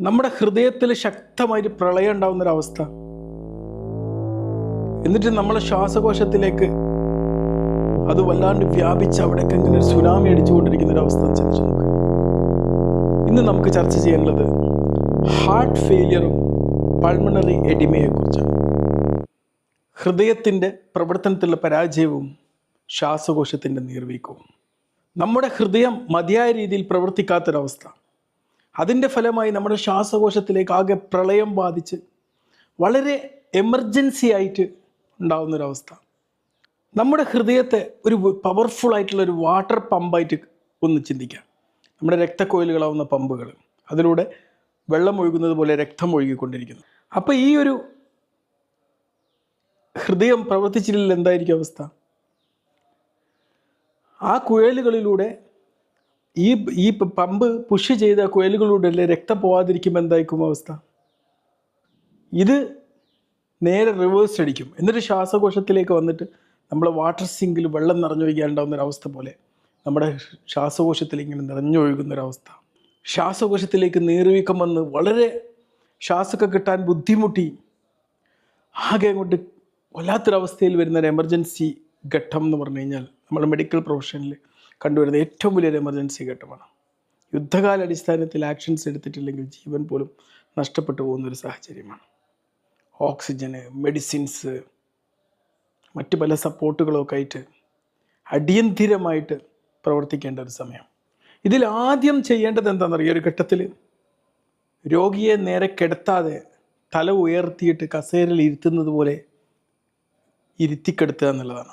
നമ്മുടെ ഹൃദയത്തിൽ ശക്തമായിട്ട് പ്രളയം ഉണ്ടാവുന്ന ഒരു അവസ്ഥ. എന്നിട്ട് നമ്മളെ ശ്വാസകോശത്തിലേക്ക് അത് വല്ലാണ്ട് വ്യാപിച്ച് അവിടേക്ക് ഇങ്ങനെ ഒരു സുനാമി അടിച്ചുകൊണ്ടിരിക്കുന്ന ഒരു അവസ്ഥ ചിന്തിച്ചു നോക്ക്. ഇന്ന് നമുക്ക് ചർച്ച ചെയ്യാനുള്ളത് ഹാർട്ട് ഫെയിലിയറും പൾമണറി എഡിമയെ കുറിച്ചാണ്. ഹൃദയത്തിന്റെ പ്രവർത്തനത്തിലുള്ള പരാജയവും ശ്വാസകോശത്തിന്റെ നീർവീക്കവും. നമ്മുടെ ഹൃദയം മതിയായ രീതിയിൽ പ്രവർത്തിക്കാത്തൊരവസ്ഥ. അതിന്റെ ഫലമായി നമ്മുടെ ശ്വാസകോശത്തിലേക്ക് ആകെ പ്രളയം ബാധിച്ച് വളരെ എമർജൻസി ആയിട്ട് ഉണ്ടാകുന്നൊരവസ്ഥ നമ്മുടെ ഹൃദയത്തെ ഒരു പവർഫുൾ ആയിട്ടുള്ള ഒരു വാട്ടർ പമ്പായിട്ട് ഒന്ന് ചിന്തിക്കാം. നമ്മുടെ രക്തക്കോയിലുകളാവുന്ന പമ്പുകൾ അതിലൂടെ വെള്ളം ഒഴുകുന്നത് പോലെ രക്തം ഒഴുകിക്കൊണ്ടിരിക്കുന്നു. അപ്പോൾ ഈ ഒരു ഹൃദയം പ്രവർത്തിച്ചില്ലെങ്കിൽ എന്തായിരിക്കും അവസ്ഥ? ആ കുഴലുകളിലൂടെ ഈ ഈ പമ്പ് പുഷ് ചെയ്ത കുയലുകളുടെ അല്ലേ രക്തം പോവാതിരിക്കുമ്പോൾ എന്തായിരിക്കും അവസ്ഥ? ഇത് നേരെ റിവേഴ്സ് അടിക്കും. എന്നിട്ട് ശ്വാസകോശത്തിലേക്ക് വന്നിട്ട് നമ്മളെ വാട്ടർ സിങ്കിൽ വെള്ളം നിറഞ്ഞൊഴുകിയാണ്ടാവുന്ന ഒരവസ്ഥ പോലെ. നമ്മുടെ ശ്വാസകോശത്തിൽ ഇങ്ങനെ നിറഞ്ഞൊഴുകുന്ന ഒരവസ്ഥ ശ്വാസകോശത്തിലേക്ക് നീർവീക്കം വന്ന് വളരെ ശ്വാസമൊക്കെ കിട്ടാൻ ബുദ്ധിമുട്ടി. ആകെ അങ്ങോട്ട് വല്ലാത്തൊരവസ്ഥയിൽ വരുന്ന ഒരു എമർജൻസി ഘട്ടം എന്ന് പറഞ്ഞു കഴിഞ്ഞാൽ നമ്മുടെ മെഡിക്കൽ പ്രൊഫഷനിൽ കണ്ടുവരുന്ന ഏറ്റവും വലിയൊരു എമർജൻസി ഘട്ടമാണ്. യുദ്ധകാല അടിസ്ഥാനത്തിൽ ആക്ഷൻസ് എടുത്തിട്ടില്ലെങ്കിൽ ജീവൻ പോലും നഷ്ടപ്പെട്ടു പോകുന്ന ഒരു സാഹചര്യമാണ്. ഓക്സിജന് മെഡിസിൻസ് മറ്റ് പല സപ്പോർട്ടുകളൊക്കെ ആയിട്ട് അടിയന്തിരമായിട്ട് പ്രവർത്തിക്കേണ്ട ഒരു സമയം. ഇതിൽ ആദ്യം ചെയ്യേണ്ടത് ഈ ഒരു ഘട്ടത്തിൽ രോഗിയെ നേരെ കിടത്താതെ തല ഉയർത്തിയിട്ട് കസേരയിൽ ഇരുത്തുന്നത് പോലെ ഇരുത്തിക്കെടുത്തുക എന്നുള്ളതാണ്.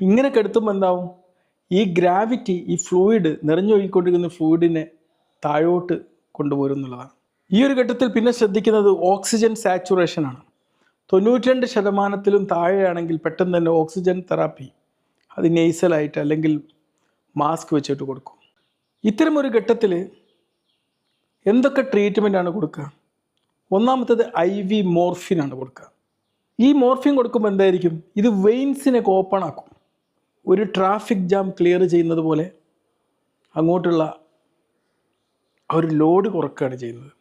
ഇങ്ങനെ കെടുത്തുമ്പോൾ എന്താവും? ഈ ഗ്രാവിറ്റി ഈ ഫ്ലൂയിഡ് നിറഞ്ഞൊഴുകിക്കൊണ്ടിരിക്കുന്ന ഫ്ലൂയിഡിനെ താഴോട്ട് കൊണ്ടുപോരും എന്നുള്ളതാണ് ഈ ഒരു ഘട്ടത്തിൽ പിന്നെ ശ്രദ്ധിക്കുന്നത് ഓക്സിജൻ സാച്ചുറേഷൻ ആണ്. തൊണ്ണൂറ്റിരണ്ട് ശതമാനത്തിലും താഴെയാണെങ്കിൽ പെട്ടെന്ന് തന്നെ ഓക്സിജൻ തെറാപ്പി അത് നെയ്സലായിട്ട് അല്ലെങ്കിൽ മാസ്ക് വെച്ചിട്ട് കൊടുക്കും. ഇത്തരമൊരു ഘട്ടത്തിൽ എന്തൊക്കെ ട്രീറ്റ്മെന്റ് ആണ് കൊടുക്കുക? ഒന്നാമത്തത് ഐ വി മോർഫിനാണ് കൊടുക്കുക. ഈ മോർഫിൻ കൊടുക്കുമ്പോൾ എന്തായിരിക്കും? ഇത് വെയിൻസിനെ ഓപ്പൺ ആക്കും. ഒരു ട്രാഫിക് ജാം ക്ലിയർ ചെയ്യുന്നത് പോലെ അങ്ങോട്ടുള്ള ഒരു ലോഡ് കുറക്കുകയാണ് ചെയ്യുന്നത്.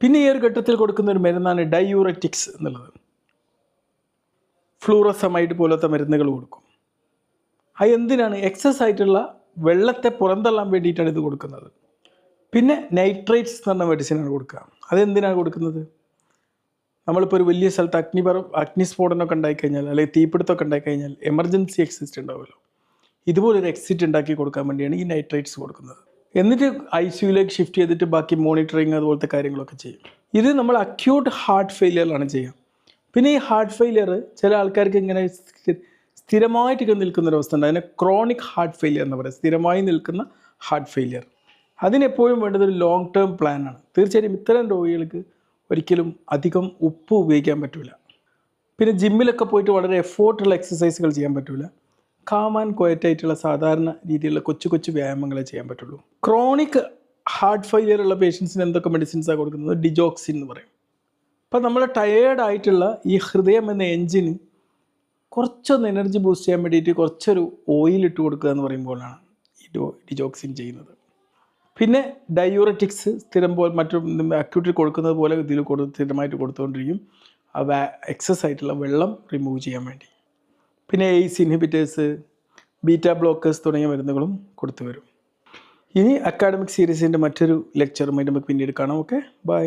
പിന്നെ ഈ ഒരു ഘട്ടത്തിൽ കൊടുക്കുന്ന ഒരു മരുന്നാണ് ഡയൂററ്റിക്സ് എന്നുള്ളത്. ഫ്ലൂറസമൈഡ് പോലത്തെ മരുന്നുകൾ കൊടുക്കും. അത് എന്തിനാണ്? എക്സസ് ആയിട്ടുള്ള വെള്ളത്തെ പുറന്തള്ളാൻ വേണ്ടിയിട്ടാണ് ഇത് കൊടുക്കുന്നത്. പിന്നെ നൈട്രേറ്റ്സ് എന്ന് പറഞ്ഞ മെഡിസിനാണ് കൊടുക്കുക. അതെന്തിനാണ് കൊടുക്കുന്നത്? നമ്മളിപ്പോൾ ഒരു വലിയ സ്ഥലത്ത് അഗ്നിപർ അഗ്നിസ്ഫോടനമൊക്കെ ഉണ്ടായിക്കഴിഞ്ഞാൽ അല്ലെങ്കിൽ തീപിടുത്തമൊക്കെ ഉണ്ടായിക്കഴിഞ്ഞാൽ എമർജൻസി എക്സിസ്റ്റ് ഉണ്ടാവുമല്ലോ. ഇതുപോലൊരു എക്സിറ്റ് ഉണ്ടാക്കി കൊടുക്കാൻ വേണ്ടിയാണ് ഈ നൈട്രേറ്റ്സ് കൊടുക്കുന്നത്. എന്നിട്ട് ഐ സിയുലേക്ക് ഷിഫ്റ്റ് ചെയ്തിട്ട് ബാക്കി മോണിറ്ററിങ് അതുപോലത്തെ കാര്യങ്ങളൊക്കെ ചെയ്യും. ഇത് നമ്മൾ അക്യൂട്ട് ഹാർട്ട് ഫെയിലിയറിലാണ് ചെയ്യുക. പിന്നെ ഈ ഹാർട്ട് ഫെയിലിയർ ചില ആൾക്കാർക്ക് ഇങ്ങനെ സ്ഥി- സ്ഥിരമായിട്ട് നിൽക്കുന്ന ഒരു അവസ്ഥ ഉണ്ട് അതിനെ ക്രോണിക് ഹാർട്ട് ഫെയിലിയർ എന്ന് പറയുക സ്ഥിരമായി നിൽക്കുന്ന ഹാർട്ട് ഫെയിലിയർ അതിനെപ്പോഴും വേണ്ടത് ഒരു ലോങ് ടേം പ്ലാനാണ് തീർച്ചയായും ഇത്തരം രോഗികൾക്ക് ഒരിക്കലും അധികം ഉപ്പ് ഉപയോഗിക്കാൻ പറ്റില്ല പിന്നെ ജിമ്മിലൊക്കെ പോയിട്ട് വളരെ എഫോർട്ടുള്ള എക്സസൈസുകൾ ചെയ്യാൻ പറ്റില്ല കാം ആൻഡ് ക്വയറ്റായിട്ടുള്ള സാധാരണ രീതിയിലുള്ള കൊച്ചു കൊച്ചു വ്യായാമങ്ങളെ ചെയ്യാൻ പറ്റുള്ളൂ. ക്രോണിക് ഹാർട്ട് ഫെയിലിയർ ഉള്ള പേഷ്യൻസിന് എന്തൊക്കെ മെഡിസിൻസാണ് കൊടുക്കുന്നത്? ഡിജോക്സിൻ എന്ന് പറയും. അപ്പം നമ്മൾ ടയേർഡ് ആയിട്ടുള്ള ഈ ഹൃദയം എന്ന എൻജിന് കുറച്ചൊന്ന് എനർജി ബൂസ്റ്റ് ചെയ്യാൻ വേണ്ടിയിട്ട് കുറച്ചൊരു ഓയിൽ ഇട്ട് കൊടുക്കുക എന്ന് പറയുമ്പോഴാണ് ഈ ഡിജോക്സിൻ ചെയ്യുന്നത്. പിന്നെ ഡയൂററ്റിക്സ് സ്ഥിരം പോലെ മറ്റു അക്യൂട്ടിൽ കൊടുക്കുന്നത് പോലെ ഇതിൽ കൊടു സ്ഥിരമായിട്ട് കൊടുത്തുകൊണ്ടിരിക്കും ആ എക്സസ് ആയിട്ടുള്ള വെള്ളം റിമൂവ് ചെയ്യാൻ വേണ്ടി. പിന്നെ ഈ ഇൻഹിബിറ്റേഴ്സ് ബീറ്റ ബ്ലോക്കേഴ്സ് തുടങ്ങിയ മരുന്നുകളും കൊടുത്തു വരും. ഇനി അക്കാഡമിക് സീരീസിന്റെ മറ്റൊരു ലെക്ചറുമായിട്ട് നമുക്ക് പിന്നീട് കാണാം. Okay bye